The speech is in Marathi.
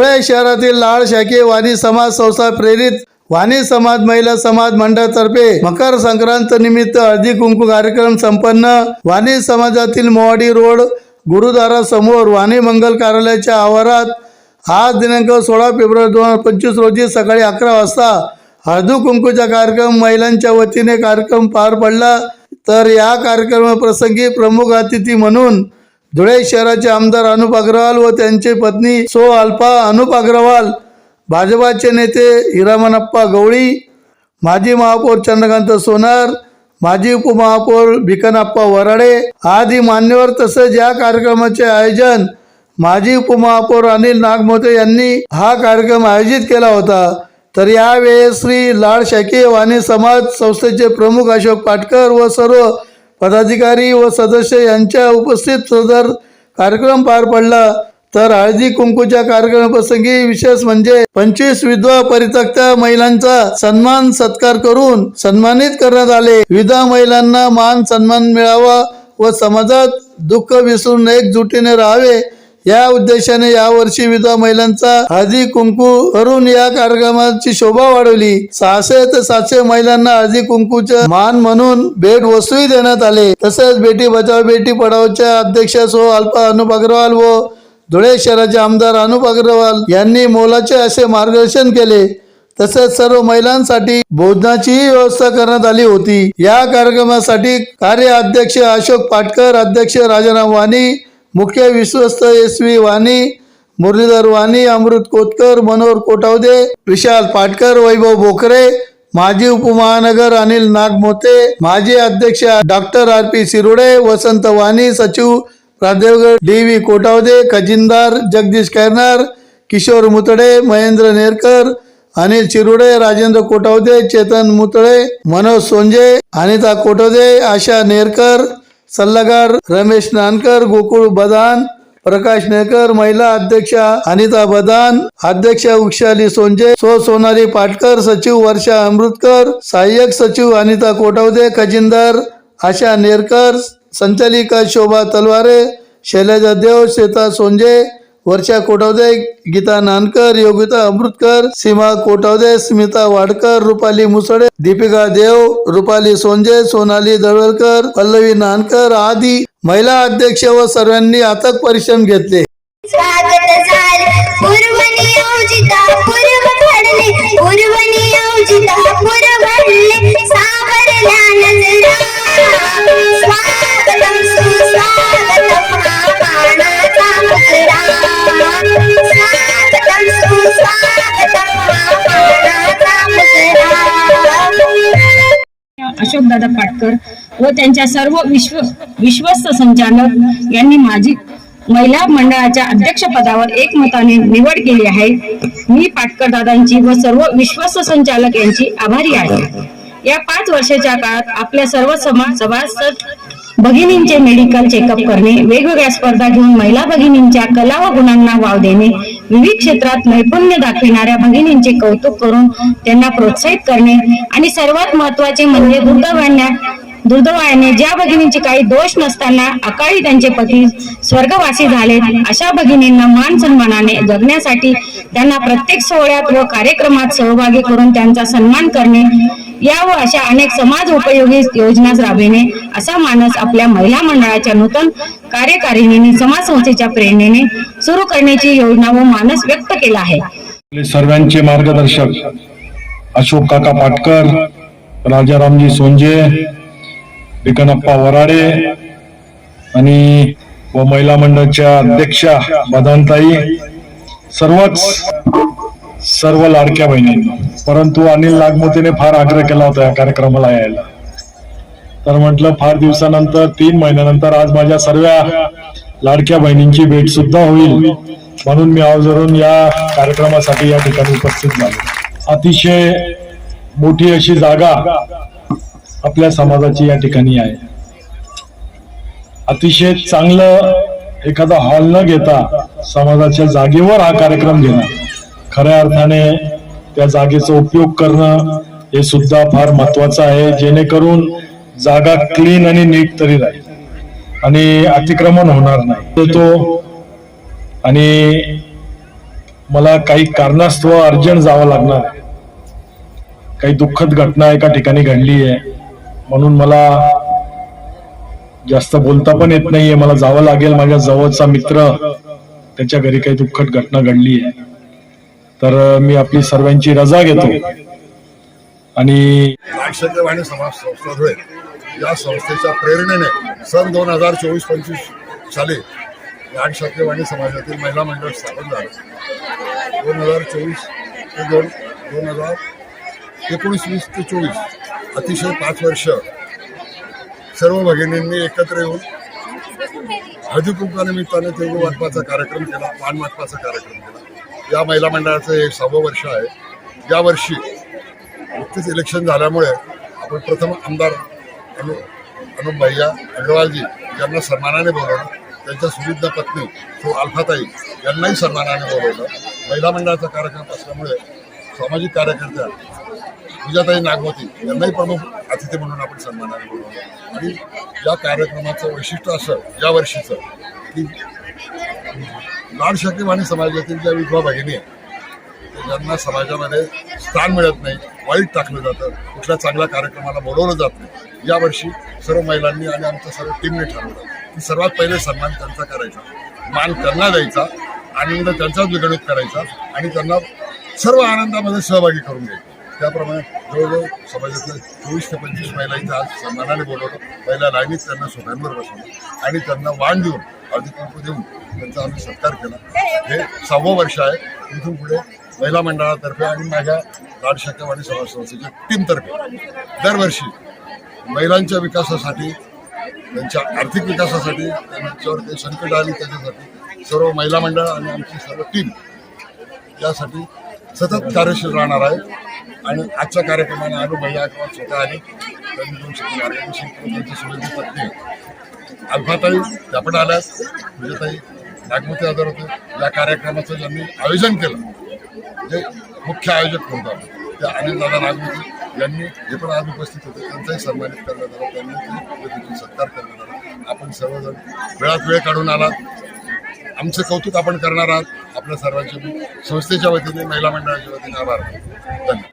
धुळे शहरातील लाड शाखे वाणी समाज संस्था प्रेरित वाणी समाज महिला समाज मंडळातर्फे मकर संक्रांत निमित्त हळदी कुंकू कार्यक्रम संपन्न वाणी समाजातील मोवाडी रोड गुरुद्वारा समोर वाणी मंगल कार्यालयाच्या आवारात आज दिनांक सोळा फेब्रुवारी दोन हजार पंचवीस रोजी सकाळी अकरा वाजता हळदू कुंकूचा कार्यक्रम महिलांच्या वतीने कार्यक्रम पार पडला. तर या कार्यक्रमाप्रसंगी प्रमुख अतिथी म्हणून धुळे शहराचे आमदार अनुप अग्रवाल व त्यांची पत्नी सो अल्फा अनुप अग्रवाल भाजपाचे नेते हिरामनप्पा गवळी माजी महापौर चंद्रकांत सोनार माजी उपमहापौर भिकनप्पा वराडे आदी मान्यवर तसेच या कार्यक्रमाचे आयोजन माजी उपमहापौर अनिल नागमोते यांनी हा कार्यक्रम आयोजित केला होता. तर यावेळेस श्री लाड शाकीय वाणी समाज संस्थेचे प्रमुख अशोक पाटकर व सर्व पदाधिकारी व सदस्य यांच्या उपस्थित सदर कार्यक्रम पार पडला तर हळदी कुंकूच्या कार्यक्रमाप्रसंगी विशेष म्हणजे पंचवीस विधवा परित्यक्त महिलांचा सन्मान सत्कार करून सन्मानित करण्यात आले. विधवा महिलांना मान सन्मान मिळावा व समाजात दुःख विसरून एकजुटीने राहावे या उद्देशाने यावर्षी विधवा महिलांचा हळदी कुंकू करून या कार्यक्रमाची शोभा वाढवली. सहाशे ते सातशे महिलांना हळदी कुंकूचे मान म्हणून भेट वस्तूही देण्यात आले. तसेच बेटी बचाव बेटी पढावच्या अध्यक्ष सो अल्पा अनुप अग्रवाल व धुळे शहराचे आमदार अनुप अग्रवाल यांनी मोलाचे असे मार्गदर्शन केले. तसेच सर्व महिलांसाठी भोजनाचीही व्यवस्था करण्यात आली होती. या कार्यक्रमासाठी कार्य अध्यक्ष अशोक पाटकर अध्यक्ष राजाराम वाणी मुख्य विश्वस्त एस व्ही वाणी मुरलीधर वाणी अमृत कोतकर मनोहर कोटावदे विशाल पाटकर वैभव बोकरे माजी उपमहानगर अनिल नागमोते माजी अध्यक्ष doctor R P Shirode Vasant Wani सचिव प्राध्यापक डी व्ही कोटावदे खजिनदार जगदीश कैरनार किशोर मुतडे महेंद्र नेरकर अनिल चिरुडे राजेंद्र कोटावदे चेतन मुतळे मनोज सोंजे अनिता कोटावदे आशा नेरकर सल्लागार रमेश नानकर गोकुळ बदान प्रकाश नेकर महिला अध्यक्षा अनिता बदान अध्यक्ष उक्षाली सोंजे सो सोनाली पाटकर सचिव वर्षा अमृतकर सहाय्यक सचिव अनिता कोटावदे खजिनदार आशा नेरकर संचालिका शोभा तलवारे शैलजा देव श्वेता सोंजे वर्षा कोटावदे गीता नानकर योगिता अमृतकर सीमा कोटावदे स्मिता वाडकर रुपाली मुसळे दीपिका देव रुपाली सोंजे सोनाली दळवलकर पल्लवी नानकर आदी महिला अध्यक्ष व सर्वांनी अथक परिश्रम घेतले. व त्यांच्या सर्व विश्व विश्वस्त संचालक यांनी माझी महिला मंडळाच्या अध्यक्षपदावर एकमताने निवड केली आहे. मी पाटकर दादांची व सर्व विश्वस्त संचालक यांची आभारी आहे. या पाच वर्षाच्या काळात आपल्या सर्व समाज सभासद भगिनींचे मेडिकल चेकअप करणे वेगवेगळ्या स्पर्धा घेऊन महिला भगिनींच्या कला व गुणांना वाव देणे विविध क्षेत्रात नैपुण्य दाखविणाऱ्या भगिनींचे कौतुक करून त्यांना प्रोत्साहित करणे आणि सर्वात महत्त्वाचे म्हणजे दुर्दैवाने दुर्दैवाने ज्या भगिनींचे काही दोष नसताना अकाळी त्यांचे पती स्वर्गवासी झाले अशा भगिनींना मान सन्मानाने जगण्यासाठी त्यांना प्रत्येक सोहळ्यात व कार्यक्रमात सहभागी करून त्यांचा सन्मान करणे या व अशा अनेक समाज उपयोगी योजना राबविणे असा मानस आपल्या महिला मंडळाच्या नूतन कार्यकारिणीने समाज संस्थेच्या प्रेरणेने सुरू करण्याची योजना व मानस व्यक्त केला आहे. सर्वांचे मार्गदर्शक अशोक काका पाटकर राजारामजी सोंजे विकनप्पा वराडे आणि व महिला मंडळाच्या अध्यक्षा बदानताई सर्वच सर्व लाडक्या बहिणींना. परंतु अनिल नागमोतीने फार आग्रह केला होता या कार्यक्रमाला यायला. तर म्हटलं फार दिवसानंतर तीन महिन्यानंतर आज माझ्या सर्व लाडक्या बहिणींची भेट सुद्धा होईल. म्हणून मी आवर्जून या कार्यक्रमासाठी या ठिकाणी उपस्थित झालो. अतिशय मोठी अशी जागा आपल्या समाजाची या ठिकाणी आहे. अतिशय चांगलं एखादा हॉल न घेता समाजाच्या जागेवर हा कार्यक्रम घेणं खऱ्या अर्थाने त्या जागेचा उपयोग करणं हे सुद्धा फार महत्वाचं आहे जेणेकरून जागा क्लीन आणि नीट तरी राहील. आणि अतिक्रमण होणार नाही. तो आणि मला काही कारणास्तव अर्जंट जावं लागणार काही दुःखद घटना एका ठिकाणी घडली आहे. म्हणून मला जास्त बोलता पण येत नाहीये. मला जावं लागेल. माझ्या जवळचा मित्र त्याच्या घरी काही दुःखद घटना घडली आहे. तर मी आपली सर्वांची रजा घेतो. आणि नाटशक्यवाणी समाज संस्था धुळे या संस्थेच्या प्रेरणेने सन दोन हजार चोवीस पंचवीस साली नाटशक्यवाणी समाजातील महिला मंडळ स्थापन झालं. दोन हजार चोवीस ते दोन दोन हजार एकोणीस वीस ते चोवीस अतिशय पाच वर्ष सर्व भगिनींनी एकत्र येऊन हळदी कुंकानिमित्ताने तेवढं वाटपाचा कार्यक्रम केला पान वाटपाचा कार्यक्रम केला. या महिला मंडळाचं हे सहावं वर्ष आहे. या वर्षी नुकतीच इलेक्शन झाल्यामुळे आपण प्रथम आमदार अनु अनुप भैया अग्रवालजी यांना सन्मानाने बोलवलं. त्यांच्या सुविध पत्नी सो अल्फाताई यांनाही सन्मानाने बोलवलं. महिला मंडळाचा कार्यक्रम असल्यामुळे सामाजिक कार्यकर्त्या पूजाताई नागवती यांनाही प्रमुख अतिथी म्हणून आपण सन्मानाने बोलवलं आणि या कार्यक्रमाचं वैशिष्ट्य असं या वर्षीचं की लाडशाकीवाणी समाजातील ज्या विधवा भगिनी आहेत ज्यांना समाजामध्ये स्थान मिळत नाही वाईट टाकलं जातं कुठल्या चांगल्या कार्यक्रमाला बोलवलं जात नाही. यावर्षी सर्व महिलांनी आणि आमच्या सर्व टीमने ठरवलं की सर्वात पहिले सन्मान त्यांचा करायचा मान त्यांना द्यायचा आनंद त्यांचाच विघणित करायचा आणि त्यांना सर्व आनंदामध्ये सहभागी करून घ्यायचा. त्याप्रमाणे जवळजवळ समाजातल्या चोवीस ते पंचवीस महिला इथं आज सन्मानाने बोलवलं पहिल्या लाईनीत त्यांना सोफ्यांवर बसवलं. आणि त्यांना वाण देऊन हळदी देऊन त्यांचा आम्ही सत्कार केला. हे सहावं वर्ष आहे. इथून पुढे महिला मंडळातर्फे आणि माझ्या लाडशाखेवाणी समाज संस्थेच्या टीमतर्फे दरवर्षी महिलांच्या विकासासाठी त्यांच्या आर्थिक विकासासाठी त्यांच्यावर काही संकट आली त्याच्यासाठी सर्व महिला मंडळ आणि आमची सर्व टीम यासाठी सतत कार्यशील राहणार आहे. आणि आजच्या कार्यक्रमाने अनु भैया किंवा स्वतः आले. त्यांनी दोन शब्द मार्गदर्शन त्यांची सुविधी पत्नी अल्फाताई त्या पण आल्यात विजयताई नागमती आजार होते. या कार्यक्रमाचं ज्यांनी आयोजन केलं जे मुख्य आयोजक म्हणतो त्या अनिलदादा नागमती यांनी जे पण आज उपस्थित होते त्यांचाही सन्मानित करण्यात आला. त्यांनी सत्कार करण्यात आला. आपण सर्वजण वेळात वेळ काढून आलात. आमचं कौतुक आपण करणार आहात. आपल्या सर्वांचे संस्थेच्या वतीने महिला मंडळाच्या वतीने आभार. धन्यवाद.